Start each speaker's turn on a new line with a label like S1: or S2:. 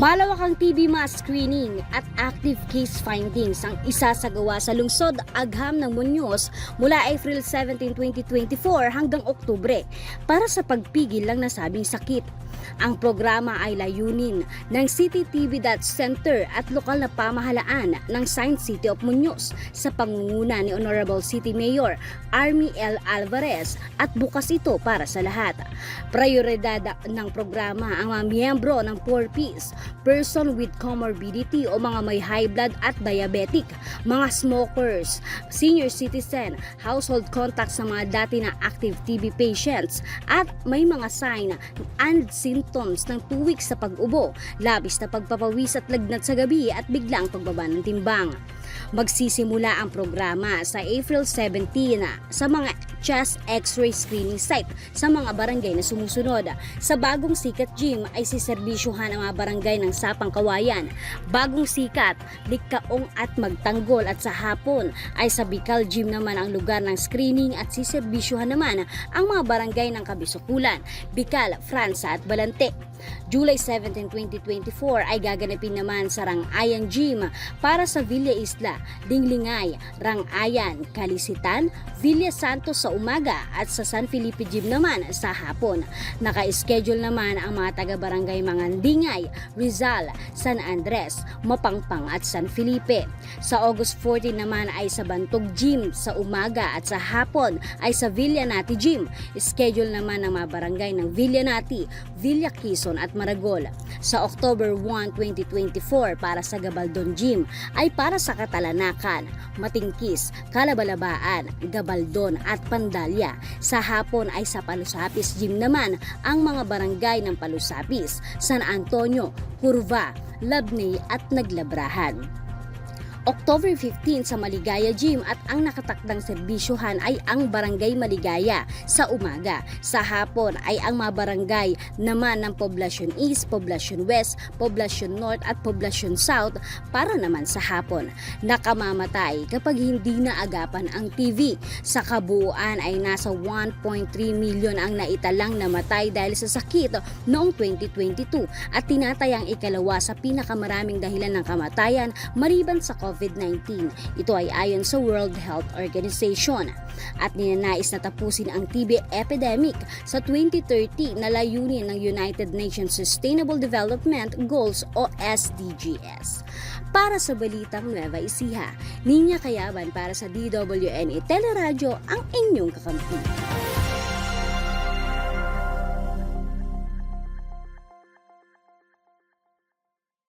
S1: Malawakang TB mass screening at active case findings ang isasagawa sa lungsod Agham ng Muñoz mula April 17, 2024 hanggang Oktubre para sa pagpigil ng nasabing sakit. Ang programa ay layunin ng City Dot Center at lokal na pamahalaan ng Science City of Muñoz sa pangunguna ni Honorable City Mayor Army L. Alvarez at bukas ito para sa lahat. Prioridad ng programa ang mga miyembro ng 4Ps, person with comorbidity o mga may high blood at diabetic, mga smokers, senior citizen, household contacts sa mga dati na active TB patients at may mga sign and symptoms ng 2 weeks sa pag-ubo, labis na pagpapawis at lagnat sa gabi at biglang pagbaba ng timbang. Magsisimula ang programa sa April 17 sa mga chest x-ray screening site sa mga barangay na sumusunod. Sa Bagong Sikat Gym ay siserbisyuhan ang mga barangay ng Sapang Kawayan, Bagong Sikat, Likkaong at Magtanggol at sa hapon ay sa Bicol Gym naman ang lugar ng screening at siserbisyuhan naman ang mga barangay ng Kabisukulan, Bicol, Fransa at Balante. July 17, 2024 ay gaganapin naman sa Rangayan Gym para sa Villa Isla, Dinglingay, Rangayan, Kalisitan, Villa Santos sa umaga at sa San Felipe Gym naman sa hapon. Naka-schedule naman ang mga taga-barangay Mangandingay, Rizal, San Andres, Mapangpang at San Felipe. Sa August 14 naman ay sa Bantog Gym sa umaga at sa hapon ay sa Villa Nati Gym. Schedule naman ng mga barangay ng Villa Nati, Villa Quezon at Maragol. Sa October 1, 2024 para sa Gabaldon Gym ay para sa Katalanakan, Matingkis, Kalabalabaan, Gabaldon at Pandalya. Sa hapon ay sa Palusapis Gym naman ang mga barangay ng Palusapis, San Antonio, Curva, Labney at Naglabrahan. October 15 sa Maligaya Gym at ang nakatakdang serbisyohan ay ang Barangay Maligaya sa umaga. Sa hapon ay ang mga barangay naman ng Poblacion East, Poblacion West, Poblacion North at Poblacion South para naman sa hapon. Nakamamatay kapag hindi naagapan ang TV. Sa kabuuan ay nasa 1.3 milyon ang naitalang namatay dahil sa sakit noong 2022 at tinatayang ikalawa sa pinakamaraming dahilan ng kamatayan maliban sa COVID-19. Ito ay ayon sa World Health Organization. At ninanais na tapusin ang TB epidemic sa 2030 na layunin ng United Nations Sustainable Development Goals o SDGs. Para sa Balitang Nueva Ecija, Ninya Kayaban para sa DWNE Teleradyo ang inyong kakampi.